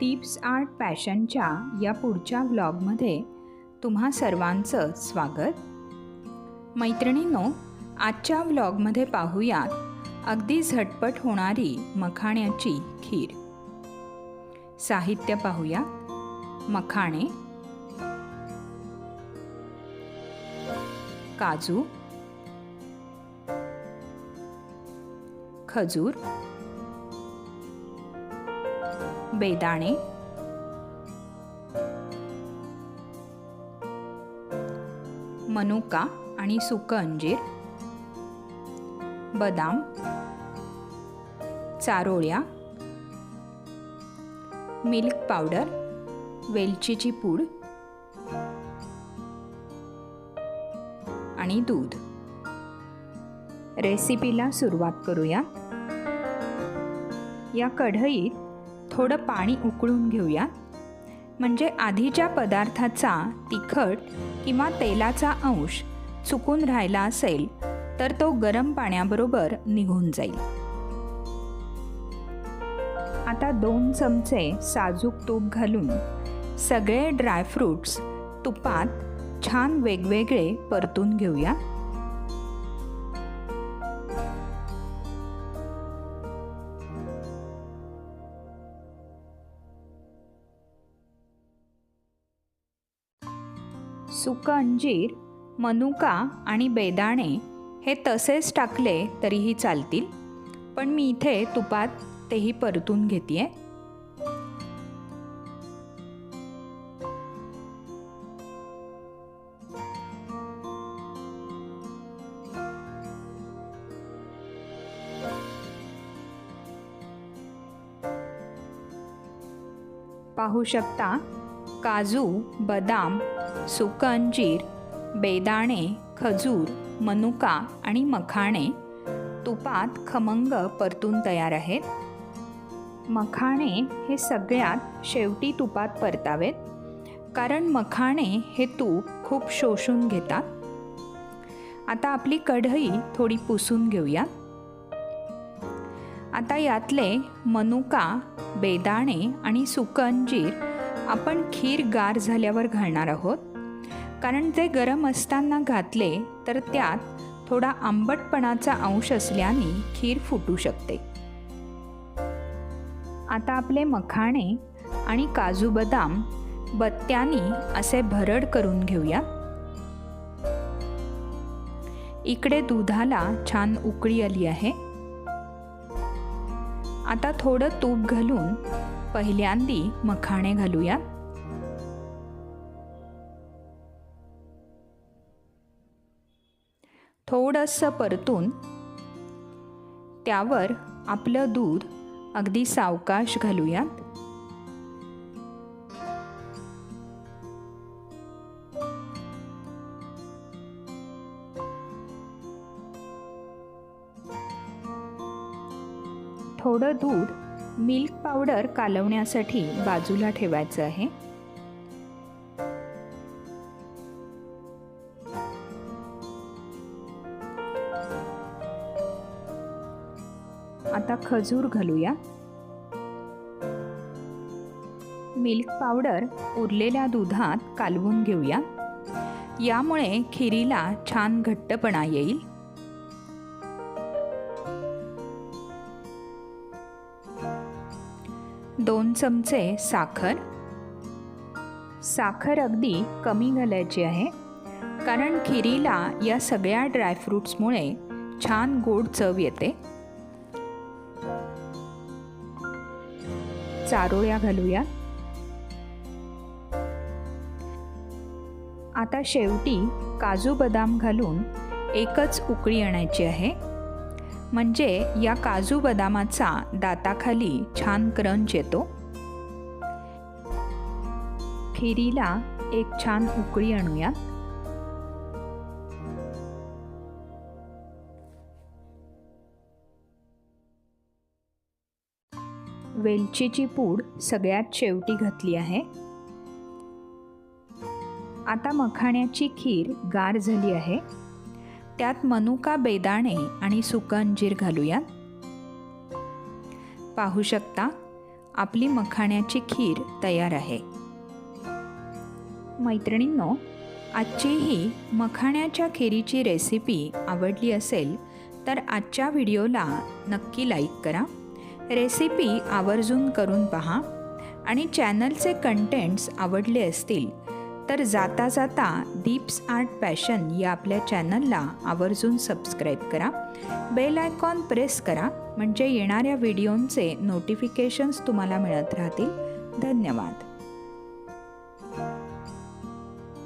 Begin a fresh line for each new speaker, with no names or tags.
Tips art पॅशनच्या या पुढच्या व्लॉगमध्ये तुम्हा सर्वांचं स्वागत. मैत्रिणींनो आजच्या व्लॉगमध्ये पाहूयात अगदी झटपट होणारी मखाण्याची खीर. साहित्य पाहूया मखाणे काजू खजूर बेदाणे. मनुका आणि सुकं अंजीर. बदाम. चारोळ्या. Milk powder. वेलचीची पूड. आणि दूध. रेसिपीला सुरुवात करूया. या कढईत थोडं पाणी उकळून घेऊया. म्हणजे आधीच्या पदार्थाचा तिखट किंवा तेलाचा अंश चुकून राहिला असेल तर तो गरम पाण्याबरोबर निघून जाईल. आता दोन चमचे साजूक तूप घालून सगळे ड्रायफ्रूट्स तुपात छान वेगवेगळे परतून घेऊया. सुकं अंजीर मनुका आणि बेदाणे हे तसेच टाकले तरीही चालतील. पण मी इथे तुपात तेही परतून घेते पाहू शकता काजू बदाम सुकंजीर बेदाणे खजूर मनुका आणि मखाणे. तुपात खमंग परतून तयार आहेत. मखाणे हे सगळ्यात शेवटी तुपात परतावेत कारण मखाणे हे तूप खूप शोषून घेतात. आता आपली कढई थोडी पुसून घेऊया. आता यातले मनुका बेदाणे आणि सुकंजीर अंजीर आपण खीर गार झाल्यावर घालणार आहोत. कारण ते गरम असताना घातले तर त्यात थोडा आंबटपणाचा अंश असल्याने खीर फुटू शकते. आता आपले मखाणे आणि काजू बदाम बत्त्यानी असे भरड करून घेऊया. इकडे दुधाला छान उकळी आली आहे. आता थोडं तूप घालून पहिल्यांदी मखाणे घालूया. थोडंसं परतून त्यावर आपलं दूध अगदी सावकाश घालूयात थोडं दूध मिल्क पावडर कालवण्यासाठी बाजूला ठेवायचं आहे. आता खजूर घालूया. मिल्क पावडर उरलेल्या दुधात कालवून घेऊया. यामुळे खिरीला छान घट्टपणा येईल. दोन चमचे साखर. साखर अगदी कमी घालायची आहे कारण खिरीला या सगळ्या ड्रायफ्रूट्समुळे छान गोड चव येते. चारोळ्या घालूया. आता शेवटी काजू बदाम घालून एकच उकळी आणायची आहे. म्हणजे या काजू बदामाचा दाताखाली छान क्रंच येतो. खिरीला एक छान उकळी आणूया. वेलचीची पूड सगळ्यात शेवटी घातली आहे. आता मखाण्याची खीर गार झाली आहे. त्यात मनुका बेदाणे आणि सुकं अंजीर घालूयात? पाहू शकता आपली मखाण्याची खीर तयार आहे. मैत्रिणींनो आजची ही मखाण्याच्या खिरीची रेसिपी आवडली असेल तर आजच्या व्हिडिओला नक्की लाईक करा. रेसिपी आवर्जून करून पहा. आणि चॅनलचे कंटेंट्स आवडले असतील तर जाता जाता दीप्स आर्ट पॅशन या आपल्या चॅनलला आवर्जून सबस्क्राईब करा. बेल आयकॉन प्रेस करा म्हणजे येणाऱ्या व्हिडिओंचे नोटिफिकेशन्स तुम्हाला मिळत राहतील. धन्यवाद.